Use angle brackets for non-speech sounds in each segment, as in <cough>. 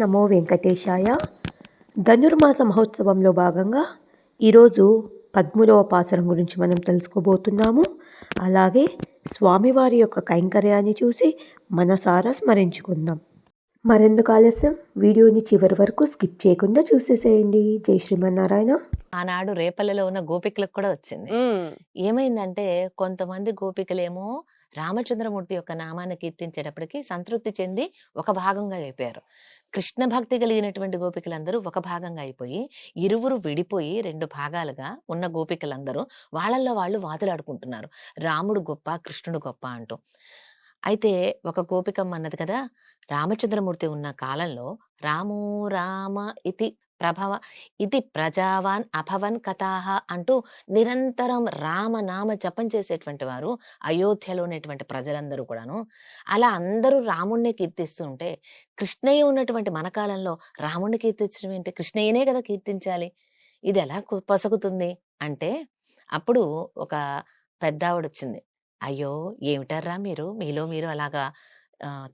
నమో వెంకటేశాయ. ధనుర్మాస మహోత్సవంలో భాగంగా ఈరోజు పద్మూడవ పాసరం గురించి మనం తెలుసుకోబోతున్నాము. అలాగే స్వామివారి యొక్క కైంకర్యాన్ని చూసి మనసారా స్మరించుకుందాం. మరెందుకు ఆలస్యం? వీడియోని చివరి వరకు స్కిప్ చేయకుండా చూసేసేయండి. జై శ్రీమన్నారాయణ. ఆనాడు రేపల్లిలో ఉన్న గోపికలకు కూడా వచ్చింది. ఏమైందంటే కొంతమంది గోపికలేమో రామచంద్రమూర్తి యొక్క నామాన్ని కీర్తించేటప్పటికి సంతృప్తి చెంది ఒక భాగంగా అయిపోయారు కృష్ణ భక్తి కలిగినటువంటి గోపికలందరూ ఒక భాగంగా అయిపోయి ఇరువురు విడిపోయి రెండు భాగాలుగా ఉన్న గోపికలందరూ వాళ్ళల్లో వాళ్ళు వాదులాడుకుంటున్నారు. రాముడు గొప్ప కృష్ణుడు గొప్ప అంటూ. అయితే ఒక గోపికమ్మ అన్నది కదా రామచంద్రమూర్తి ఉన్న కాలంలో రాము రామ ఇతి ప్రభవ? ఇది ప్రజావాన్ అభవన్ కథాహ అంటూ నిరంతరం రామనామ జపం చేసేటువంటి వారు అయోధ్యలో ఉన్నటువంటి ప్రజలందరూ కూడాను. అలా అందరూ రాముణ్ణి కీర్తిస్తుంటే కృష్ణయ్య ఉన్నటువంటి మన కాలంలో రాముణ్ణి కీర్తించడం ఏంటి? కృష్ణయ్యనే కదా కీర్తించాలి. ఇది ఎలా కు- పొసగుతుంది అంటే అప్పుడు ఒక పెద్ద ఆవిడ వచ్చింది అయ్యో ఏమిటారా మీరు? మీలో మీరు అలాగా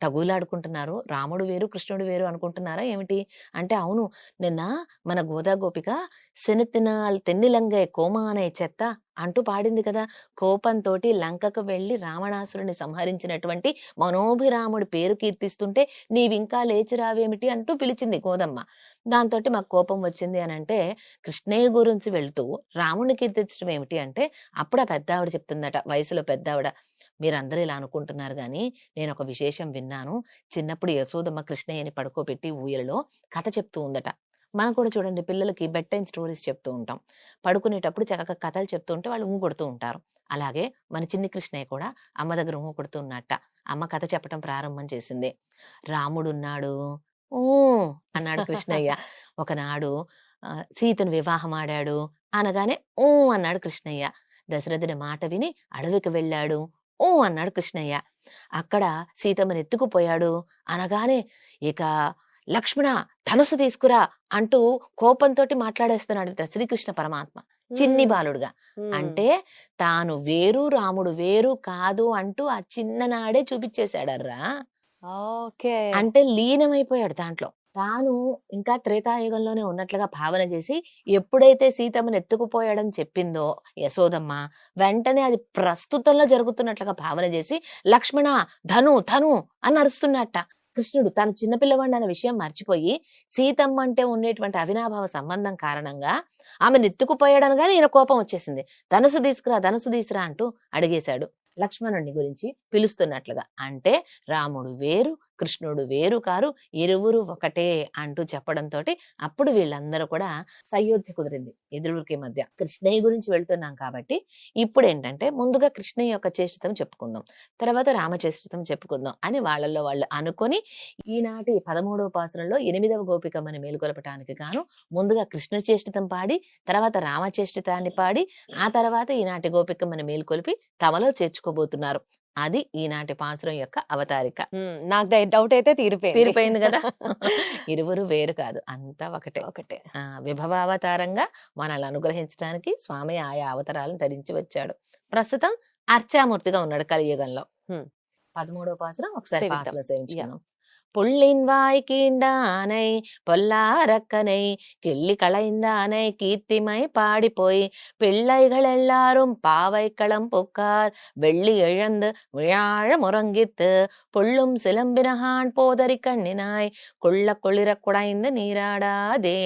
తగులాడుకుంటున్నారు. రాముడు వేరు కృష్ణుడు వేరు అనుకుంటున్నారా? ఏమిటి? అంటే అవును నిన్న మన గోదా గోపిక సెనెత్తినాల్ తెన్నిలంగై కోమానే చెత్త అంటూ పాడింది కదా. కోపంతో లంకకు వెళ్ళి రావణాసురుని సంహరించినటువంటి మనోభిరాముడి పేరు కీర్తిస్తుంటే నీవింకా లేచి రావేమిటి అంటూ పిలిచింది గోదమ్మ. దాంతో మాకు కోపం వచ్చింది అని అంటే కృష్ణయ్య గురించి వెళ్తూ రాముడిని కీర్తించడం ఏమిటి అంటే అప్పుడు ఆ పెద్ద ఆవిడ చెప్తుందట వయసులో పెద్ద ఆవిడ మీరందరూ ఇలా అనుకుంటున్నారు కానీ నేను ఒక విశేషం విన్నాను. చిన్నప్పుడు యశోదమ్మ కృష్ణయ్యని పడుకోబెట్టి ఊయలలో కథ చెప్తూ ఉందట. మనం కూడా చూడండి పిల్లలకి బెడ్ టైం స్టోరీస్ చెప్తూ ఉంటాం. పడుకునేటప్పుడు చక్కగా కథలు చెప్తూ ఉంటే వాళ్ళు ఊ కొడుతూ ఉంటారు. అలాగే మన చిన్ని కృష్ణయ్య కూడా అమ్మ దగ్గర ఊ అమ్మ కథ చెప్పడం ప్రారంభం చేసింది. రాముడున్నాడు ఓ అన్నాడు కృష్ణయ్య. ఒకనాడు సీతను వివాహం ఆడాడు అనగానే ఓ అన్నాడు కృష్ణయ్య. దశరథుడి మాట విని అడవికి వెళ్ళాడు. ఊ అన్నాడు కృష్ణయ్య. అక్కడ సీతమ్మని ఎత్తుకుపోయాడు. అనగానే ఇక లక్ష్మణ ధనుసు తీసుకురా అంటూ కోపంతో మాట్లాడేస్తున్నాడు శ్రీకృష్ణ పరమాత్మ. చిన్ని బాలుడుగా. అంటే తాను వేరు రాముడు వేరు కాదు అంటూ ఆ చిన్ననాడే చూపించేశాడర్రా. అంటే లీనమైపోయాడు దాంట్లో. తాను ఇంకా త్రేతాయుగంలోనే ఉన్నట్లుగా భావన చేసి ఎప్పుడైతే సీతమ్మని ఎత్తుకుపోయాడని చెప్పిందో యశోదమ్మ వెంటనే అది ప్రస్తుతంలో జరుగుతున్నట్లుగా భావన చేసి లక్ష్మణ ధను ధను అని అరుస్తున్నట్ట. కృష్ణుడు తాను చిన్నపిల్లవాడిని అన్న విషయం మర్చిపోయి సీతమ్మ అంటే ఉండేటువంటి అవినాభావ సంబంధం కారణంగా ఆమెను ఎత్తుకుపోయాడనగానే ఈయన కోపం వచ్చేసింది. ధనుసు తీసుకురా ధనుసు తీసురా అంటూ అడిగేశాడు లక్ష్మణుడిని గురించి పిలుస్తున్నట్లుగా. అంటే రాముడు వేరు కృష్ణుడు వేరు కారు ఇరువురు ఒకటే అంటూ చెప్పడంతో అప్పుడు వీళ్ళందరూ కూడా సయోధ్య కుదిరింది ఎదురుకి మధ్య. కృష్ణయ్య గురించి వెళ్తున్నాం కాబట్టి ఇప్పుడు ఏంటంటే ముందుగా కృష్ణయ్య యొక్క చేష్టతం చెప్పుకుందాం తర్వాత రామచేష్టతం చెప్పుకుందాం అని వాళ్ళల్లో వాళ్ళు అనుకొని ఈనాటి పదమూడవ పాసనలో ఎనిమిదవ గోపికమ్మని మేలుకొలపటానికి గాను ముందుగా కృష్ణ చేష్టతం పాడి తర్వాత రామచేష్టితాన్ని పాడి ఆ తర్వాత ఈనాటి గోపికమ్మని మేలుకొలిపి తమలో చేర్చుకోబోతున్నారు. అది ఈనాటి పాసురం యొక్క అవతారిక. నాకు డౌట్ అయితే తీరిపోయింది. తీరిపోయింది కదా? <laughs> ఇరువురు వేరు కాదు అంతా ఒకటే. ఒకటే. ఆ విభవావతారంగా మనల్ని అనుగ్రహించడానికి స్వామి ఆయా అవతారాలను ధరించి వచ్చాడు. ప్రస్తుతం అర్చామూర్తిగా ఉన్నాడు కలియుగంలో. పదమూడవ పాసురం ఒకసారి. పాసురం సేవించుకున్నాం புள்ளின் வாய் கீண்டானை பொல்லாரக்கனை கிள்ளி களைந்தானை கீர்த்திமை பாடிப்போய் பிள்ளைகள் எல்லாரும் பாவை களம் புக்கார் வெள்ளி இழந்து விழாழ முறங்கித்து புள்ளும் சிலம்பினகான் போதறி கண்ணினாய் கொள்ள குளிர குடைந்து நீராடாதே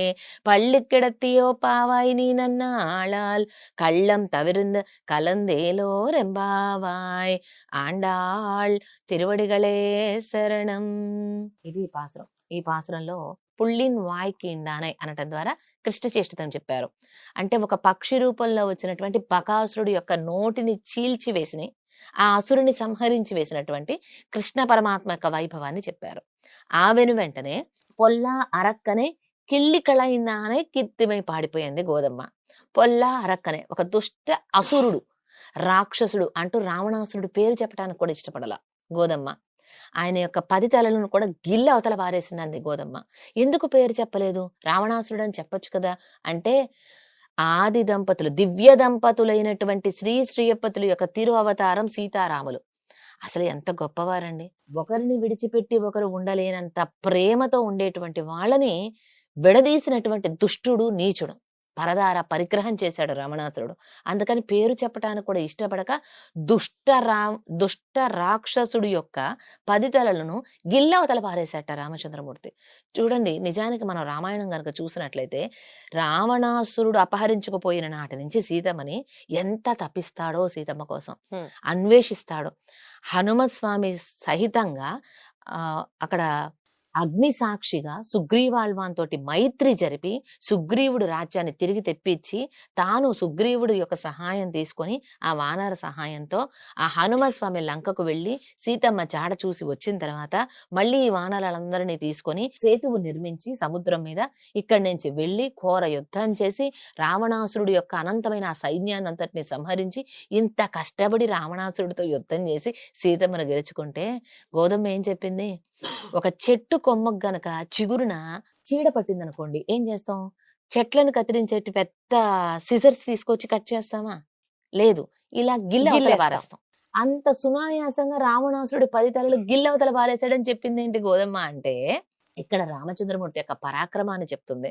பள்ளி கிடத்தியோ பாவாய் நீ நன்னாளால் கள்ளம் தவிர்ந்து கலந்தேலோ ரெம்பாவாய் ஆண்டாள் திருவடிகளே சரணம். ఇది ఈ పాసురం ఈ పాసురంలో పుల్లిన్ వాయ్ ఇండానై అనటం ద్వారా కృష్ణ చేష్టతం చెప్పారు. అంటే ఒక పక్షి రూపంలో వచ్చినటువంటి బకాసురుడు యొక్క నోటిని చీల్చి వేసిన ఆ అసురుని సంహరించి వేసినటువంటి కృష్ణ పరమాత్మ యొక్క వైభవాన్ని చెప్పారు. ఆ వెను వెంటనే పొల్లా అరక్కనే కిల్లి కళయిందానే కీర్తిమై పాడిపోయింది గోదమ్మ. పొల్లా అరక్కనే ఒక దుష్ట అసురుడు రాక్షసుడు అంటూ రావణాసురుడు పేరు చెప్పడానికి కూడా ఇష్టపడల గోదమ్మ. ఆయన యొక్క పది తలలను కూడా గిల్ల అవతల పారేసిందండి గోదమ్మ. ఎందుకు పేరు చెప్పలేదు? రావణాసురుడు అని చెప్పొచ్చు కదా. అంటే ఆది దంపతులు దివ్య దంపతులైనటువంటి శ్రీ శ్రీయపతుల యొక్క తిరు అవతారం సీతారాములు. అసలు ఎంత గొప్పవారండి. ఒకరిని విడిచిపెట్టి ఒకరు ఉండలేనంత ప్రేమతో ఉండేటువంటి వాళ్ళని విడదీసినటువంటి దుష్టుడు నీచుడు. పరదార పరిగ్రహం చేశాడు రమణాసురుడు. అందుకని పేరు చెప్పడానికి కూడా ఇష్టపడక దుష్ట రా దుష్ట రాక్షసుడు యొక్క పది తలలను గిల్లవతల పారేశాట రామచంద్రమూర్తి. చూడండి నిజానికి మనం రామాయణం కనుక చూసినట్లయితే రావణాసురుడు అపహరించుకుపోయిన నాటి నుంచి సీతమ్మని ఎంత తప్పిస్తాడో సీతమ్మ కోసం. అన్వేషిస్తాడో. హనుమత్ స్వామి సహితంగా ఆ అక్కడ అగ్ని సాక్షిగా సుగ్రీవాళ్వాన్ తోటి మైత్రి జరిపి సుగ్రీవుడు రాజ్యాన్ని తిరిగి తెప్పించి తాను సుగ్రీవుడి యొక్క సహాయం తీసుకొని ఆ వానర సహాయంతో ఆ హనుమస్వామి లంకకు వెళ్ళి సీతమ్మ జాడ చూసి వచ్చిన తర్వాత మళ్ళీ ఈ వానరాలందరినీ తీసుకొని సేతువు నిర్మించి సముద్రం మీద ఇక్కడి నుంచి వెళ్ళి ఘోర యుద్ధం చేసి రావణాసురుడు యొక్క అనంతమైన ఆ సైన్యాన్ని అంతటిని సంహరించి ఇంత కష్టపడి రావణాసురుడితో యుద్ధం చేసి సీతమ్మను గెలుచుకుంటే గోధుమ ఏం చెప్పింది? ఒక చెట్టు కొమ్మకు గనక చిగురున చీడ పట్టింది అనుకోండి ఏం చేస్తాం? చెట్లను కత్తిరించేటి పెద్ద సిజర్స్ తీసుకొచ్చి కట్ చేస్తామా? లేదు. ఇలా గిల్ల. పారేస్తాం అంత సునాయాసంగా రావణాసురుడి పది తలలు గిల్లవతల పారేశాడని చెప్పింది ఏంటి గోదమ్మ అంటే ఇక్కడ రామచంద్రమూర్తి యొక్క పరాక్రమాన్ని చెప్తుంది.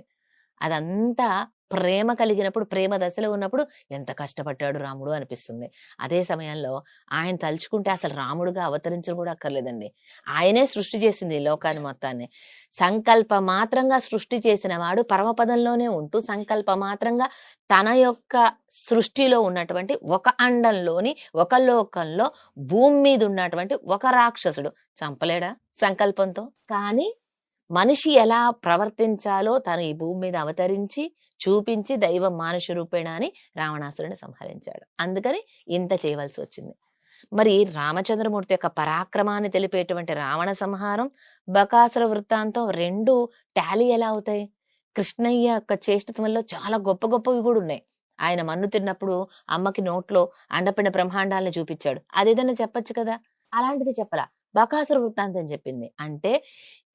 అదంతా ప్రేమ కలిగినప్పుడు ప్రేమ దశలో ఉన్నప్పుడు ఎంత కష్టపడ్డాడు రాముడు అనిపిస్తుంది. అదే సమయంలో ఆయన తలుచుకుంటే అసలు రాముడుగా అవతరించడం కూడా అక్కర్లేదండి. ఆయనే సృష్టి చేసింది ఈ లోకాన్ని మొత్తాన్ని. సంకల్ప మాత్రంగా సృష్టి చేసిన వాడు పరమపదంలోనే ఉంటూ సంకల్ప మాత్రంగా తన యొక్క సృష్టిలో ఉన్నటువంటి ఒక అండంలోని ఒక లోకంలో భూమి మీద ఉన్నటువంటి ఒక రాక్షసుడు. చంపలేడా సంకల్పంతో? కానీ మనిషి ఎలా ప్రవర్తించాలో తను ఈ భూమి మీద అవతరించి చూపించి దైవం మానుష రూపేణ అని రావణాసురుని సంహరించాడు. అందుకని ఇంత చేయవలసి వచ్చింది. మరి రామచంద్రమూర్తి యొక్క పరాక్రమాన్ని తెలిపేటువంటి రావణ సంహారం బకాసుర వృత్తాంతం రెండు టాలీ ఎలా అవుతాయి? కృష్ణయ్య యొక్క చేష్టత్వంలో చాలా గొప్ప గొప్పవి కూడా ఉన్నాయి. ఆయన మన్ను తిన్నప్పుడు అమ్మకి నోట్లో అండపిన బ్రహ్మాండాలను చూపించాడు. అదేదన్నా చెప్పొచ్చు కదా? అలాంటిది చెప్పలా. బకాసుర వృత్తాంతం చెప్పింది. అంటే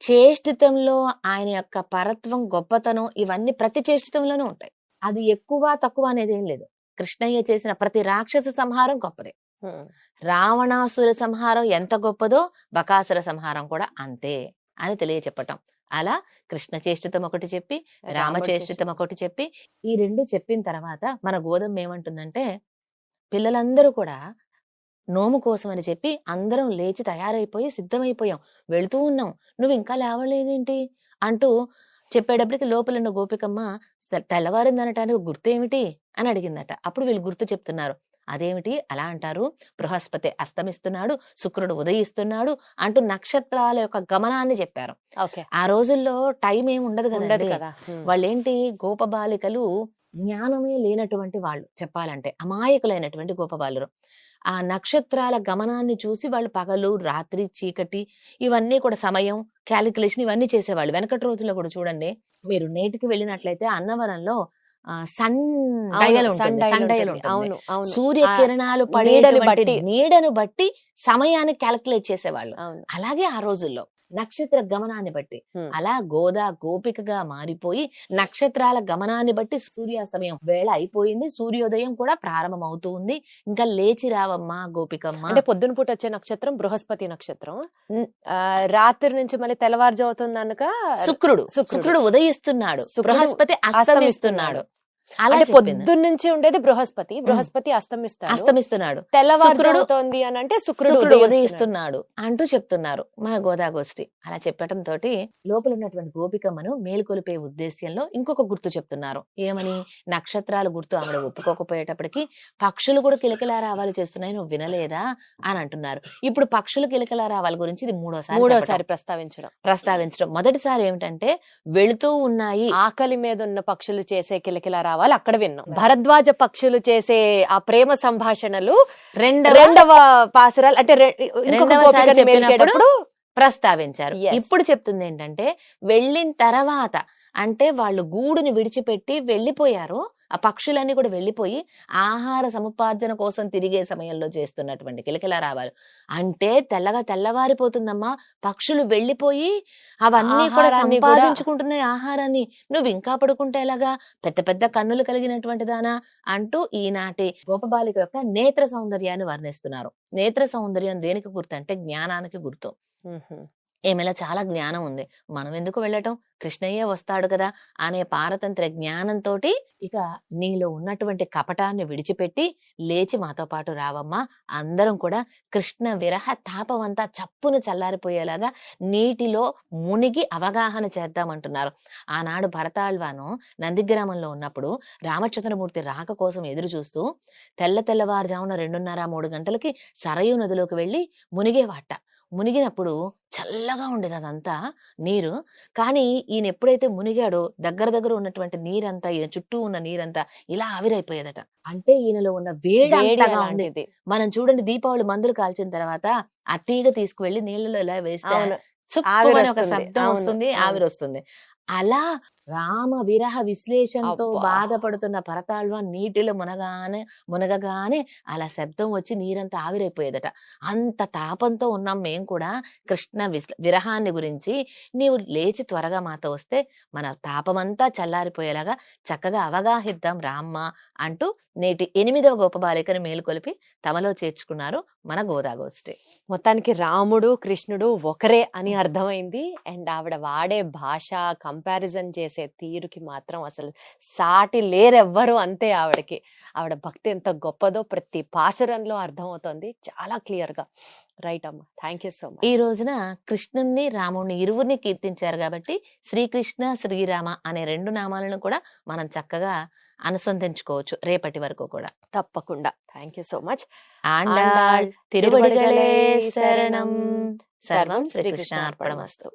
చేష్టితంలో ఆయన యొక్క పరత్వం గొప్పతనం ఇవన్నీ ప్రతి చేష్టితంలోనూ ఉంటాయి. అది ఎక్కువ తక్కువ అనేది ఏం లేదు. కృష్ణయ్య చేసిన ప్రతి రాక్షస సంహారం గొప్పదే. రావణాసుర సంహారం ఎంత గొప్పదో బకాసుర సంహారం కూడా అంతే అని తెలియచెప్పటం. అలా కృష్ణ చేష్టితం ఒకటి చెప్పి రామచేష్టితం ఒకటి చెప్పి ఈ రెండు చెప్పిన తర్వాత మన గోధుమ ఏమంటుందంటే పిల్లలందరూ కూడా నోము కోసం అని చెప్పి అందరం లేచి తయారైపోయి సిద్ధమైపోయాం. వెళుతూ ఉన్నాం. నువ్వు ఇంకా లేవలేదేంటి? అంటూ చెప్పేటప్పటికి లోపలున్న గోపికమ్మ "తె- తెల్లవారిందనటానికి గుర్తేమిటి? అని అడిగిందట. అప్పుడు వీళ్ళు గుర్తు చెప్తున్నారు. అదేమిటి? అలా అంటారు. బృహస్పతి అస్తమిస్తున్నాడు శుక్రుడు ఉదయిస్తున్నాడు అంటూ నక్షత్రాల యొక్క గమనాన్ని చెప్పారు. ఆ రోజుల్లో టైం ఏమి ఉండదు కదా. వాళ్ళేంటి? గోపబాలికలు జ్ఞానమే లేనటువంటి వాళ్ళు చెప్పాలంటే అమాయకులైనటువంటి గోపబాలురు. ఆ నక్షత్రాల గమనాన్ని చూసి వాళ్ళు పగలు రాత్రి చీకటి ఇవన్నీ కూడా సమయం క్యాలిక్యులేషన్ ఇవన్నీ చేసేవాళ్ళు. వెనకటి రోజుల్లో కూడా చూడండి. మీరు నేటికి వెళ్ళినట్లయితే అన్నవరంలో సన్ డయల్ ఉంటుంది సన్ డయల్ అవును అవును. సూర్య కిరణాలు పడేటువంటి బట్టి. నీడను బట్టి సమయాన్ని క్యాలిక్యులేట్ చేసేవాళ్ళు. అలాగే ఆ రోజుల్లో నక్షత్ర గమనాన్ని బట్టి. అలా గోదా గోపికగా మారిపోయి నక్షత్రాల గమనాన్ని బట్టి సూర్యాస్తమయం వేళ అయిపోయింది. సూర్యోదయం కూడా ప్రారంభం అవుతూ ఉంది. ఇంకా లేచి రావమ్మా గోపికమ్మ. అంటే పొద్దున పూట వచ్చే నక్షత్రం బృహస్పతి నక్షత్రం. రాత్రి నుంచి మళ్ళీ తెల్లవారుజు అవుతుంది అనక శుక్రుడు. శుక్రుడు. ఉదయిస్తున్నాడు. బృహస్పతి అస్తమిస్తున్నాడు. అస్తమిస్తున్నాడు అలా అంటే చెప్పింది. పొద్దున్న నుంచి ఉండేది బృహస్పతి. బృహస్పతి అస్తమిస్తాడు. అస్తమిస్తున్నాడు. అవుతోంది అని అంటే శుక్రుడు ఉదయిస్తున్నాడు. అంటూ చెప్తున్నారు మన గోదాగోష్ఠి. అలా చెప్పటం తోటి లోపల ఉన్నటువంటి గోపికమ్మను మేల్కొలిపే ఉద్దేశ్యంలో ఇంకొక గుర్తు చెప్తున్నారు. ఏమని? నక్షత్రాలు గుర్తు ఆవిడ ఒప్పుకోకపోయేటప్పటికి పక్షులు కూడా కిలకిలా రావాలి చేస్తున్నాయి. నువ్వు వినలేదా? అని అంటున్నారు. ఇప్పుడు పక్షులు కిలకిలా రావాలి గురించి ఇది మూడోసారి మూడోసారి ప్రస్తావించడం. ప్రస్తావించడం మొదటిసారి ఏమిటంటే వెళుతూ ఉన్నాయి. ఆకలి మీద ఉన్న పక్షులు చేసే కిలకిలా రావాలి అక్కడ విన్నాం. భరద్వాజ పక్షులు చేసే ఆ ప్రేమ సంభాషణలు రెండవ రెండవ పాసరాలు అంటే చెప్పినప్పుడు ప్రస్తావించారు. ఇప్పుడు చెప్తుంది ఏంటంటే వెళ్ళిన తర్వాత అంటే వాళ్ళు గూడుని విడిచిపెట్టి వెళ్ళిపోయారు. ఆ పక్షులన్నీ కూడా వెళ్ళిపోయి ఆహార సముపార్జన కోసం తిరిగే సమయంలో చేస్తున్నటువంటి కిలకిల రావాలు అంటే తెల్లగా తెల్లవారిపోతుందమ్మా. పక్షులు వెళ్ళిపోయి అవన్నీ కూడా సంపాదించుకుంటున్నాయి ఆహారాన్ని. నువ్వు ఇంకా పడుకుంటే ఎలాగా? పెద్ద పెద్ద కన్నులు కలిగినటువంటి దానా? అంటూ ఈనాటి గోపబాలిక యొక్క నేత్ర సౌందర్యాన్ని వర్ణిస్తున్నారు. నేత్ర సౌందర్యం దేనికి గుర్తు అంటే జ్ఞానానికి గుర్తు. ఈమెలో చాలా జ్ఞానం ఉంది. మనం ఎందుకు వెళ్ళటం? కృష్ణయ్య వస్తాడు కదా అనే పారతంత్ర జ్ఞానంతో ఇక నీలో ఉన్నటువంటి కపటాన్ని విడిచిపెట్టి లేచి మాతో పాటు రావమ్మా. అందరం కూడా కృష్ణ విరహ తాపమంతా చప్పును చప్పున చల్లారిపోయేలాగా నీటిలో మునిగి అవగాహన చేద్దామంటున్నారు. ఆనాడు భరతాళ్వాను నందిగ్రామంలో ఉన్నప్పుడు రామచంద్రమూర్తి రాక కోసం ఎదురు చూస్తూ తెల్ల తెల్లవారుజామున రెండున్నర మూడు గంటలకి సరయు నదిలోకి వెళ్ళి మునిగేవాట. మునిగినప్పుడు చల్లగా ఉండేది అదంతా నీరు కానీ ఈయన ఎప్పుడైతే మునిగాడో దగ్గర దగ్గర ఉన్నటువంటి నీరంతా ఈయన చుట్టూ ఉన్న నీరంతా ఇలా ఆవిరైపోయేదట అంటే ఈయనలో ఉన్న వేడి వేడి అంతగా ఉంది అలాంటిది. మనం చూడండి దీపావళి మందులు కాల్చిన తర్వాత ఆ తీగ తీసుకువెళ్ళి నీళ్ళలో ఇలా వేస్తే ఒక. శబ్దం వస్తుంది. ఆవిరి వస్తుంది అలా రామ విరహ విశ్లేషణతో. బాధపడుతున్న పరతాళ్వ నీటిలో మునగానే మునగగానే అలా శబ్దం వచ్చి నీరంతా ఆవిరైపోయేదట. అంత తాపంతో ఉన్నాం మేం కూడా కృష్ణ విరహాన్ని గురించి. నీవు లేచి త్వరగా మాతో వస్తే మన తాపమంతా చల్లారిపోయేలాగా చక్కగా అవగాహిద్దాం రామ్మ అంటూ నేటి ఎనిమిదవ గోపబాలికని మేలుకొలిపి తమలో చేర్చుకున్నారు మన గోదాగోష్ఠి. మొత్తానికి రాముడు కృష్ణుడు ఒకరే అని అర్థమైంది. అండ్ ఆవిడ వాడే భాష కంపారిజన్ చేసే తీరుకి మాత్రం అసలు సాటి లేరెవ్వరు అంతే ఆవిడకి. ఆవిడ భక్తి ఎంత గొప్పదో ప్రతి పాసురంలో అర్థమవుతోంది. చాలా క్లియర్గా రైట్ అమ్మ. థ్యాంక్ యూ సో ఈ మచ్ రోజున కృష్ణుణ్ణి రాముణ్ణి ఇరువురిని కీర్తించారు కాబట్టి శ్రీకృష్ణ శ్రీరామ అనే రెండు నామాలను కూడా మనం చక్కగా అనుసంధించుకోవచ్చు రేపటి వరకు కూడా. తప్పకుండా. Thank you so much. Andal తిరువడిగలే శరణం. సర్వం శ్రీకృష్ణ అర్పణమస్తు